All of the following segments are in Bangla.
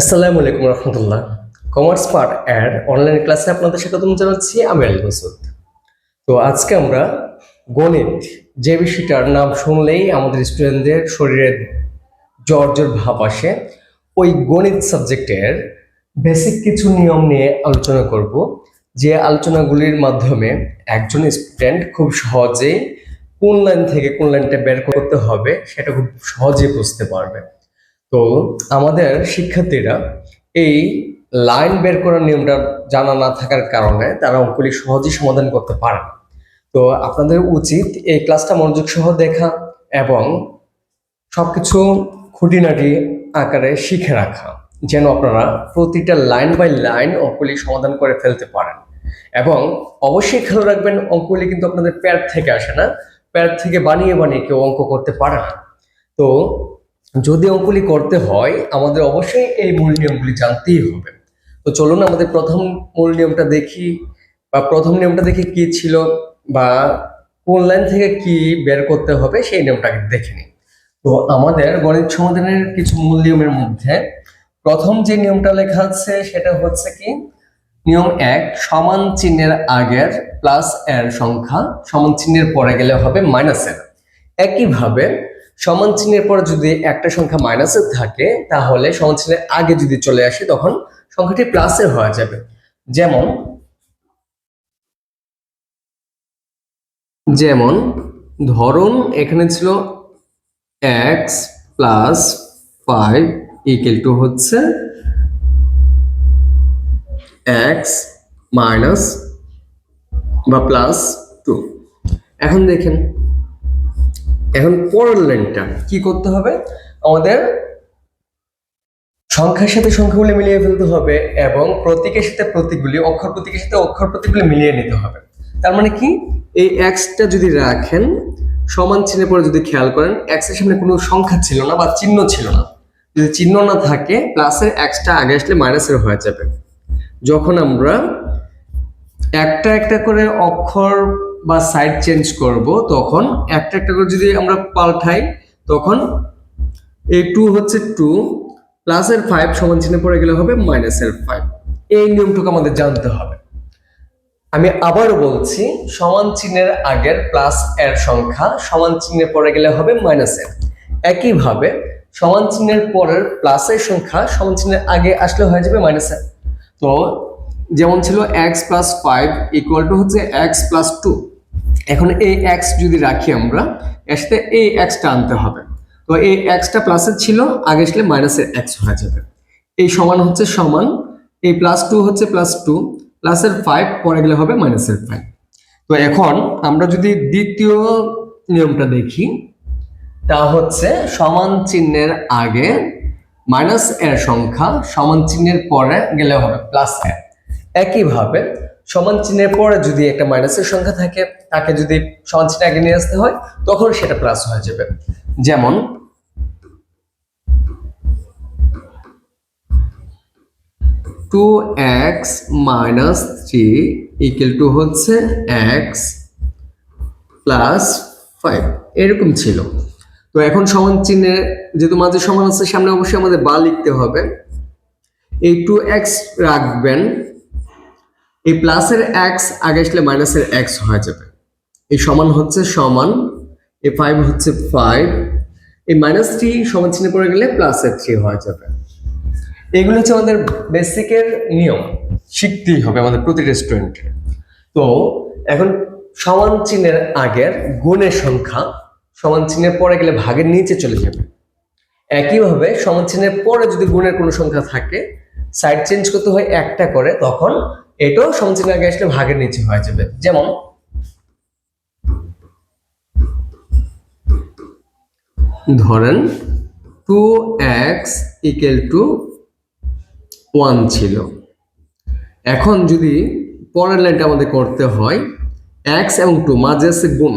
আসসালামু আলাইকুম রহমতুল্লাহ। কমার্স পার্ট অ্যাড অনলাইন ক্লাসে আপনাদের স্বাগতম জানাচ্ছি, আমি আলী মাসুদ তো আজকে আমরা গণিত যে বিষয়টার নাম শুনলেই আমাদের স্টুডেন্টদের শরীরে জ্বর ভাব আসে, ওই গণিত সাবজেক্টের বেসিক কিছু নিয়ম নিয়ে আলোচনা করব, যে আলোচনাগুলির মাধ্যমে একজন স্টুডেন্ট খুব সহজেই কোন লাইন থেকে কোন লাইনটা বের করতে হবে, সেটা খুব সহজেই বুঝতে পারবে। তো আমাদের শিক্ষার্থীরা এই লাইন বের করার নিয়মটা জানা না থাকার কারণে তারা অঙ্কগুলি সহজেই সমাধান করতে পারে তো আপনাদের উচিত এই ক্লাসটা মনোযোগ সহ দেখা এবং সবকিছু খুঁটিনাটি আকারে শিখে রাখা, যেন আপনারা প্রতিটা লাইন বাই লাইন অঙ্কগুলি সমাধান করে ফেলতে পারেন। এবং অবশ্যই খেয়াল রাখবেন, অঙ্কগুলি কিন্তু আপনাদের প্যাড থেকে আসে না। প্যাড থেকে বানিয়ে বানিয়ে কেউ অঙ্ক করতে পারে না। তো যদি অঙ্কগুলি করতে হয়, আমাদের অবশ্যই এই মূল নিয়মগুলি জানতেই হবে। তো চলুন আমাদের প্রথম মূল নিয়মটা দেখি, বা প্রথম নিয়মটা দেখি কি ছিল, বা কোন লাইন থেকে কি বের করতে হবে, সেই নিয়মটাকে দেখে নিই। তো আমাদের গণিত সমাধানের কিছু মূল নিয়মের মধ্যে প্রথম যে নিয়মটা লেখা আছে, সেটা হচ্ছে কি, নিয়ম এক, সমান চিহ্নের আগের প্লাস এর সংখ্যা, সমান চিহ্নের পরে গেলে হবে মাইনাসের একইভাবে সমান চিহ্নের পরে যদি একটা সংখ্যা মাইনাসের থাকে, তাহলে সমান চিহ্নের আগে যদি চলে আসে, তখন সংখ্যাটি প্লাসের হয়ে যাবে। যেমন যেমন, ধরুন এখানে ছিল X plus five equal to হচ্ছে এক্স মাইনাস বা প্লাস টু এখন দেখেন এখন পরের লাইনটা কি করতে হবে? আমাদের সংখ্যার সাথে সংখ্যাগুলি মিলিয়ে ফেলতে হবে এবং প্রতীকের সাথে প্রতীকগুলি, অক্ষর প্রতীকের সাথে অক্ষর প্রতীকগুলি মিলিয়ে নিতে হবে। তার মানে কি? এই এক্সটা যদি রাখেন, সমান চিহ্নের পরে যদি খেয়াল করেন এক্সের সামনে কোনো সংখ্যা ছিল না বা চিহ্ন ছিল না। যদি চিহ্ন না থাকে প্লাসের এক্সটা আগে আসলে মাইনাসের হয়ে যাবে। যখন আমরা একটা একটা করে অক্ষর বা সাইড চেঞ্জ করব, তখন একটা একটা করে যদি আমরা পাল্টাই, তখন এই টু হচ্ছে টু প্লাসের ফাইভ সমান চিহ্নে পড়ে গেলে হবে মাইনাসের ফাইভ এই নিয়মটুকু আমাদের জানতে হবে। আমি আবারও বলছি, সমান চিহ্নের আগের প্লাস এর সংখ্যা সমান চিহ্নের পরে গেলে হবে মাইনাসের একইভাবে সমান চিহ্নের পরের প্লাসের সংখ্যা সমান চিহ্নের আগে আসলে হয়ে যাবে মাইনাসের তো যেমন ছিল X plus five equal to হচ্ছে এক্স প্লাস টু এখন এই এক্স যদি রাখি আমরা, এর সাথে এই এক্সটা আনতে হবে। তো এই এক্সটা প্লাসের ছিল, আগে আসলে মাইনাসের এক্স হয়ে যাবে। এই সমান হচ্ছে সমান, এই প্লাস টু হচ্ছে প্লাস টু প্লাসের ফাইভ পরে গেলে হবে মাইনাসের ফাইভ তো এখন আমরা যদি দ্বিতীয় নিয়মটা দেখি, তা হচ্ছে সমান চিহ্নের আগে মাইনাস এর সংখ্যা সমান চিহ্নের পরে গেলে হবে প্লাস এর। একইভাবে সমান চিহ্নের পরে যদি একটা মাইনাসের সংখ্যা থাকে, তাকে যদি সমান চিহ্ন আগে নিয়ে আসতে হয়, তখন সেটা প্লাস হয়ে যাবে। যেমন two X minus three equal to হচ্ছে এক্স প্লাস ফাইভ এরকম ছিল। তো এখন সমান চিহ্নে যেহেতু মাঝে সমান আছে, সামনে অবশ্যই আমাদের বা লিখতে হবে। এই টু এক্স রাখবেন এই প্লাসের এক্স আগে আসলে মাইনাসের এক্স হয়ে যাবে। এই সমান হচ্ছে সমান, এই ফাইভ হচ্ছে ফাইভ এই মাইনাস থ্রি সমান চিহ্নে পড়ে গেলে প্লাসের থ্রি হয়ে যাবে। এগুলো হচ্ছে আমাদের বেসিকের নিয়ম, শিখতেই হবে আমাদের প্রতিটা স্টুডেন্টের তো এখন সমান চিহ্নের আগের গুণের সংখ্যা সমান চিহ্নের পরে গেলে ভাগের নিচে চলে যাবে। একইভাবে সমান চিহ্নের পরে যদি গুণের কোনো সংখ্যা থাকে সাইড চেঞ্জ করতে হয় একটা করে, তখন এটাও সমান চিহ্নের আগে আসলে ভাগের নিচে হয়ে যাবে। যেমন, ধরেন two X equal to one ছিল। এখন যদি পরের লাইনটা আমাদের করতে হয় এক্স এবং টু মাঝে আছে গুণ।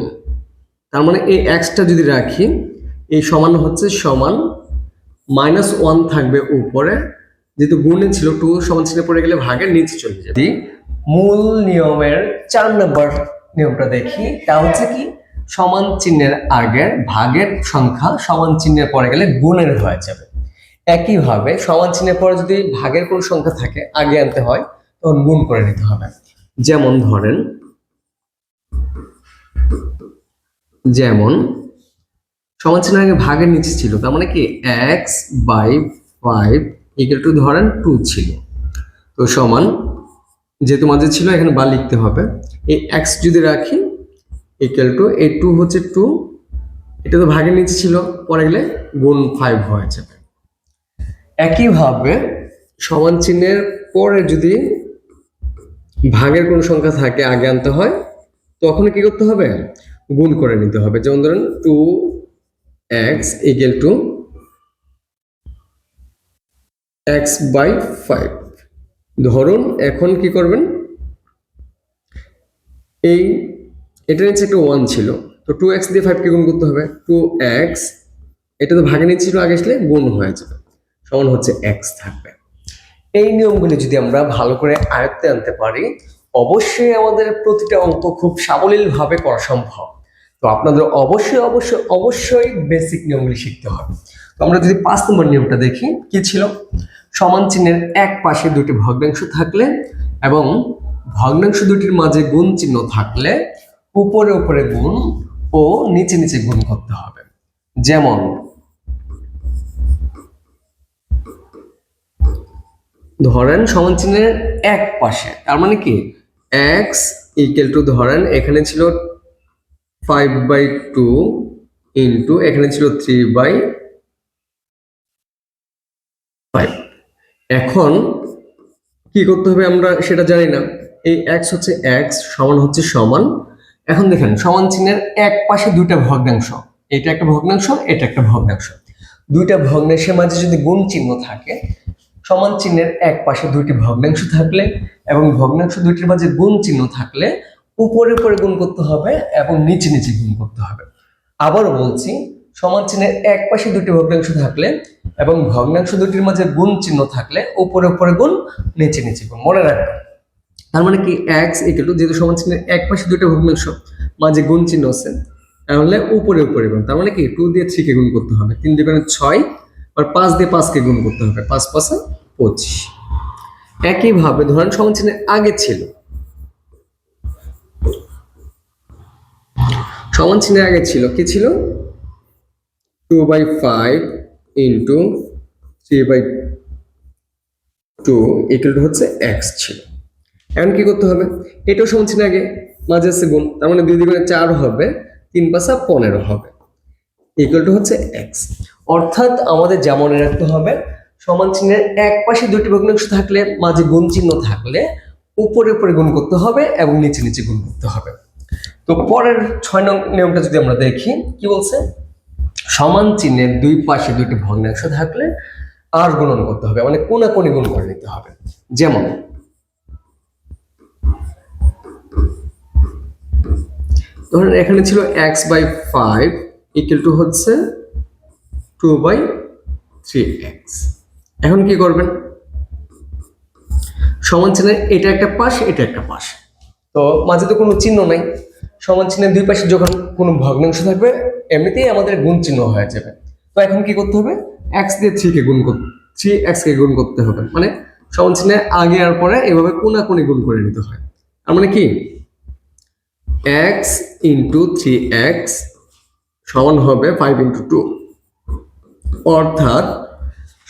তার মানে এই এক্সটা যদি রাখি, এই সমান হচ্ছে সমান মাইনাস ওয়ান থাকবে উপরে যেহেতু গুণে ছিল টু, সমান চিহ্নে পড়ে গেলে ভাগের নিচে চলে যাবে। মূল নিয়মের চার নম্বর নিয়মটা দেখি, তা হচ্ছে কি? সমান চিহ্নের আগের ভাগের সংখ্যা সমান চিহ্নের পরে গেলে গুণের হয়ে যাবে। একইভাবে সমান চিহ্নের পরে যদি ভাগের কোনো সংখ্যা থাকে, আগে আনতে হয়, তখন গুণ করে নিতে হবে। যেমন ধরেন, যেমন সমান চিহ্নের আগে ভাগের নিচে ছিল, তার মানে কি? X by five equal to ধরেন টু ছিল। তো সমান যেহেতু মাঝে ছিল, এখানে বা লিখতে হবে। এই এক্স যদি রাখি ইকুয়াল টু এই টু হচ্ছে টু এটা তো ভাগের নিচে ছিল, পরে গেলে গুণ ফাইভ হয়ে যাবে। একইভাবে সমান চিহ্নের পরে যদি ভাগের কোনো সংখ্যা থাকে, আগে আনতে হয়, তখন কি করতে হবে? গুণ করে নিতে হবে। যেমন ধরেন two X equal to X by five ধরুন এখন কি করবেন? এই এটা নিচে একটা ওয়ান ছিল। তো টু এক্স দিয়ে ফাইভকে গুণ করতে হবে। টু এক্স এটা তো ভাগে নিচ্ছিল আগে আসলে গুণ হয়ে যাবে। সমান হচ্ছে এক্স থাকবে। এই নিয়মগুলি যদি আমরা ভালো করে আয়ত্তে আনতে পারি, অবশ্যই আমাদের প্রতিটা অঙ্ক খুব সাবলীলভাবে করা সম্ভব। তো আপনাদের অবশ্যই অবশ্যই অবশ্যই বেসিক নিয়মগুলি শিখতে হবে। তো আমরা যদি পাঁচ নম্বর নিয়মটা দেখি, কি ছিল? সমান চিহ্নের এক পাশে দুটি ভগ্নাংশ থাকলে এবং ভগ্নাংশ দুটির মাঝে গুণ চিহ্ন থাকলে উপরে উপরে গুণ ও নিচে নিচে গুণ করতে হবে। যেমন ধরেন সমান চিহ্নের এক পাশে, তার মানে কি? এক্স ইকুয়াল টু ধরেন এখানে ছিল ফাইভ বাই টু ইন্টু এখানে ছিল থ্রি বাই ফাইভ এখন কি করতে হবে আমরা সেটা জানি না। এই এক্স হচ্ছে এক্স সমান হচ্ছে সমান। এখন দেখেন, সমান চিহ্নের এক পাশে দুইটা ভগ্নাংশ। এটা একটা ভগ্নাংশ, এটা একটা ভগ্নাংশ। দুইটা ভগ্নাংশের মাঝে যদি গুণ চিহ্ন থাকে, সমান চিহ্নের এক পাশে দুইটি ভগ্নাংশ থাকলে এবং ভগ্নাংশ দুইটির মাঝে গুণ চিহ্ন থাকলে উপরে উপরে গুণ করতে হবে এবং নিচে নিচে গুণ করতে হবে। আবারও বলছি সমান চিহ্নের এক পাশে দুটি ভগ্নাংশ থাকলে এবং ভগ্নাংশ দুটির মাঝে গুণ চিহ্ন থাকলে উপরে উপরে গুণ, নিচে নিচে গুণ, মনে রাখবেন তার মানে কি এক্স ইকুয়াল টু যেহেতু সমান চিহ্নের এক পাশে দুটো ভগ্নাংশ, মাঝে গুণ চিহ্ন আছে, তাহলে উপরে উপরে গুণ। তার মানে কি টু দিয়ে থ্রি কে গুণ করতে হবে, তিন দিয়ে ছয়, আর পাঁচ দিয়ে পাঁচকে গুণ করতে হবে, পাঁচ পাঁচে পঁচিশ। একইভাবে ধরেন সমান চিহ্নের আগে ছিল। সমান চিহ্নের আগে ছিল, কি ছিল? Two by five into three by two equal to হচ্ছে এক্স ছিল। এখন কি করতে হবে? এটাও সমান চিহ্নের আগে, মাঝে আছে গুণ, তার মানে দুই দুগুণে চার হবে, তিন পাঁচা পনেরো হবে। ইকুয়াল টু হচ্ছে এক্স অর্থাৎ আমাদের যেমন রাখতে হবে, সমান চিহ্নের এক পাশে দুটি ভগ্নাংশ থাকলে, মাঝে গুণ চিহ্ন থাকলে, উপরে উপরে গুণ করতে হবে এবং নিচে নিচে গুণ করতে হবে। তো পরের ছয় নং নিয়মটা যদি আমরা দেখি, কি বলছে? সমান চিহ্নের দুই পাশে দুটি ভগ্নাংশ থাকলে আর গুণন করতে হবে মানে কোনাকুনি গুণ করে নিতে হবে। যেমন, ধরেন এখানে ছিল X by five equal to হচ্ছে টু বাই থ্রি এক্স এখন কি করবেন? সমান চিহ্নের এটা একটা পাশ, এটা একটা পাশ। তো মাঝে তো কোনো চিহ্ন নাই। সমান চিহ্নের দুই পাশে যখন কোনো ভগ্নাংশ থাকবে, এমনিতেই আমাদের গুণ চিহ্ন হয়ে যাবে। তো এখন কি করতে হবে? এক্স দিয়ে থ্রি কে গুণ করতে থ্রি এক্স কে গুণ করতে হবে। মানে সমান চিহ্নের আগে আর পরে এভাবে কোনাকুনি গুণ করে নিতে হয়। তার মানে কি? এক্স ইন্টু থ্রি এক্স সমান হবে ফাইভ ইন্টু টু অর্থাৎ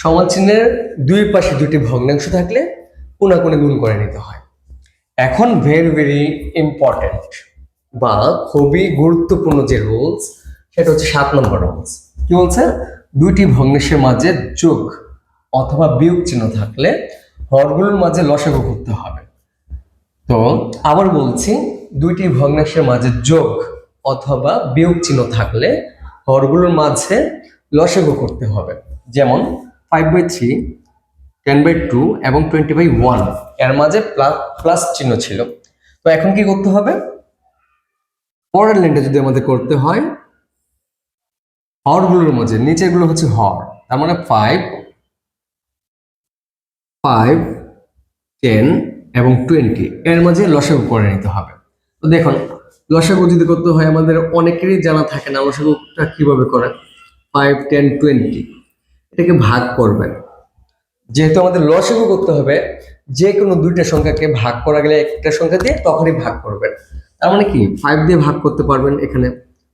সমান চিহ্নের দুই পাশে দুটি ভগ্নাংশ থাকলে কোনাকুনি গুণ করে নিতে হয়। এখন ভেরি ভেরি ইম্পর্টেন্ট বা খুবই গুরুত্বপূর্ণ যে রুলস, সেটা হচ্ছে সাত নম্বর রুলস। কি বলছে? দুইটি ভগ্নাংশের মাঝে যোগ অথবা বিয়োগ চিহ্ন থাকলে হরগুলোর মাঝে লসাগু করতে হবে। তো আবার বলছি, দুইটি ভগ্নাংশের মাঝে যোগ অথবা বিয়োগ চিহ্ন থাকলে হরগুলোর মাঝে লসাগু করতে হবে। যেমন five by three ten by two এবং টোয়েন্টি বাই ওয়ানের মাঝে প্লাস প্লাস চিহ্ন ছিল। তো এখন কি করতে হবে? পরের লাইনটা যদি আমাদের করতে হয়, হরগুলোর মাঝে নিচেরগুলো হচ্ছে হর, তার মানে ফাইভ ফাইভ টেন এবং টোয়েন্টি এর মাঝে লসাগু করে নিতে হবে। তো দেখুন, লসাগু যদি করতে হয়, আমাদের অনেকেরই জানা থাকে না লসাগুটা কীভাবে করে ফাইভ টেন টোয়েন্টি এটাকে ভাগ করবেন। যেহেতু আমাদের লসাগু করতে হবে, যে কোনো দুইটা সংখ্যাকে ভাগ করা গেলে একটা সংখ্যা দিয়ে তখনই ভাগ করবেন। তার মানে কি? ফাইভ দিয়ে ভাগ করতে পারবেন এখানে।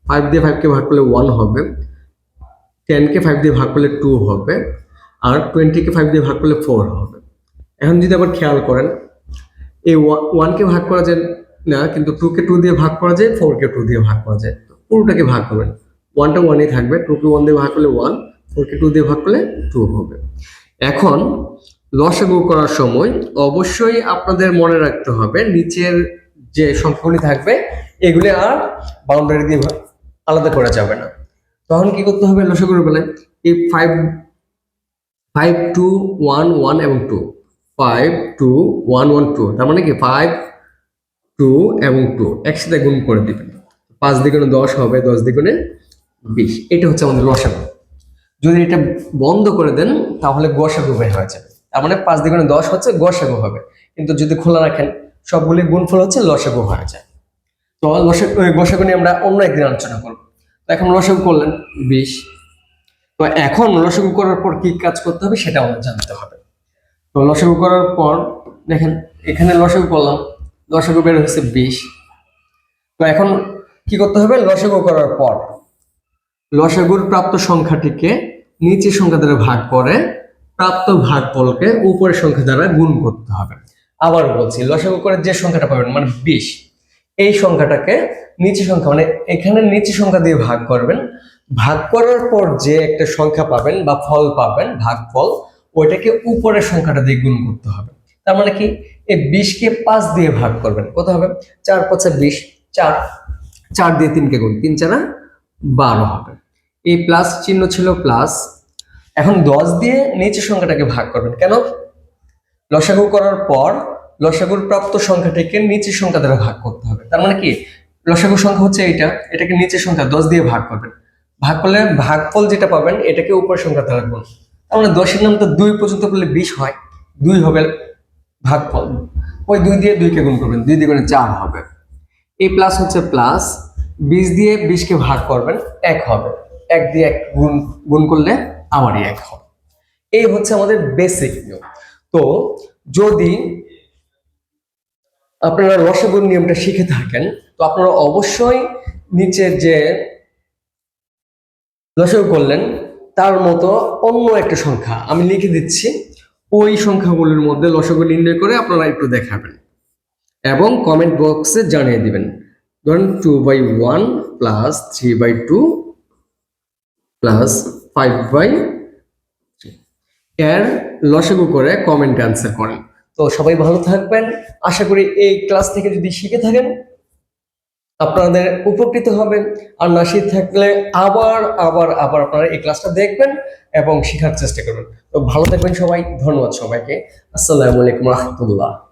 ফাইভ দিয়ে ফাইভকে ভাগ করলে ওয়ান হবে। টেনকে ফাইভ দিয়ে ভাগ করলে টু হবে। আর টোয়েন্টিকে ফাইভ দিয়ে ভাগ করলে ফোর হবে। এখন যদি আবার খেয়াল করেন, এই ওয়ানকে ভাগ করা যায় না, কিন্তু টুকে টু দিয়ে ভাগ করা যায় ফোরকে টু দিয়ে ভাগ করা যায়। পুরোটাকে ভাগ করবেন। ওয়ানটা ওয়ানই থাকবে। টুকে ওয়ান দিয়ে ভাগ করলে ওয়ান ফোরকে টু দিয়ে ভাগ করলে টু হবে। এখন লসাগু করার সময় অবশ্যই আপনাদের মনে রাখতে হবে, নিচের যে সংখ্যাগুলি থাকবে, এগুলি আর বাউন্ডারি দিয়ে আলাদা করা যাবে না। তখন কি করতে হবে লসাগুর বেলায় এই five five two one one এবং two five two one one two তার মানে কি ফাইভ টু এবং টু একসাথে গুণ করে দিবেন। পাঁচ দ্বিগুণে দশ হবে, দশ দ্বিগুণে বিশ, এটা হচ্ছে আমাদের লসাগু। যদি এটা বন্ধ করে দেন, তাহলে বের হয়ে যাবে। তার মানে পাঁচ দ্বিগুণে দশ হচ্ছে গসাগু হবে। কিন্তু যদি খোলা রাখেন সবগুলি গুণফল হচ্ছে লসাগু হয়ে যায়। তো লসাগু গসাগু নিয়ে আমরা অন্য একদিন আলোচনা করব। তো এখন লসাগু করলেন বিশ। তো এখন লসাগু করার পর কি কাজ করতে হবে সেটা আমাদের জানতে হবে। তো লসাগু করার পর, দেখেন, এখানে লসাগু করলাম, লসাগু বের হয়েছে বিশ। তো এখন কি করতে হবে? লসাগু করার পর, লসাগুর প্রাপ্ত সংখ্যাটিকে নিচের সংখ্যা দ্বারা ভাগ করে প্রাপ্ত ভাগ ভাগফলকে উপরের সংখ্যা দ্বারা গুণ করতে হবে। আবার বলছি, লসাগু করে যে সংখ্যাটা পাবেন মানে বিশ, এই সংখ্যাটাকে নিচে সংখ্যা মানে এখানে নিচে সংখ্যা দিয়ে ভাগ করবেন। ভাগ করার পর যে একটা সংখ্যা পাবেন বা ফল পাবেন, ভাগফল, ওইটাকে উপরের সংখ্যাটা দিয়ে গুণ করতে হবে। তার মানে কি? এই বিশকে পাঁচ দিয়ে ভাগ করবেন, কত হবে? চার পাঁচে বিশ, চার চার দিয়ে তিনকে গুণ, তিন চারা বারো হবে। এই প্লাস চিহ্ন ছিল প্লাস, এখন দশ দিয়ে নিচের সংখ্যাটাকে ভাগ করবেন। কেন? লসাগু করার পর লসাগুর প্রাপ্ত সংখ্যাটাকে নিচের সংখ্যা দ্বারা ভাগ করতে হবে। তার মানে কি? লসাগু সংখ্যা হচ্ছে এইটা, এটাকে নিচের সংখ্যা দশ দিয়ে ভাগ করবেন। ভাগ করলে ভাগফল যেটা পাবেন, এটাকে উপরের সংখ্যা দ্বারা গুণ। তার মানে দশের নাম তো দুই পর্যন্ত করলে বিশ হয়, দুই হবে ভাগফল। ওই দুই দিয়ে দুইকে গুণ করবেন, দুই দিয়ে চার হবে। এই প্লাস হচ্ছে প্লাস বিশ দিয়ে বিশকে ভাগ করবেন, এক হবে। এক দিয়ে এক গুণ গুণ করলে আমারই এক হবে। এই হচ্ছে আমাদের বেসিক নিয়ম। তো যদি আপনারা রসগুণ নিয়মটা শিখে থাকেন, তো আপনারা অবশ্যই নিচের যে লসগু করলেন, তার মতো অন্য একটা সংখ্যা আমি লিখে দিচ্ছি। ওই সংখ্যাগুলোর মধ্যে লসগু নির্ণয় করে আপনারা একটু দেখাবেন এবং কমেন্ট বক্সে জানিয়ে দিবেন। ধরেন two by one plus three by two plus five by এর লসাগু করে কমেন্ট অ্যান্সার করেন। তো সবাই ভালো থাকবেন। আশা করি এই ক্লাস থেকে যদি শিখে থাকেন, আপনাদের উপকৃত হবেন। আর না থাকলে আবার আবার আবার আপনারা এই ক্লাসটা দেখবেন এবং শেখার চেষ্টা করবেন। তো ভালো থাকবেন সবাই। ধন্যবাদ সবাইকে। আসসালামু আলাইকুম রহমতুল্লাহ।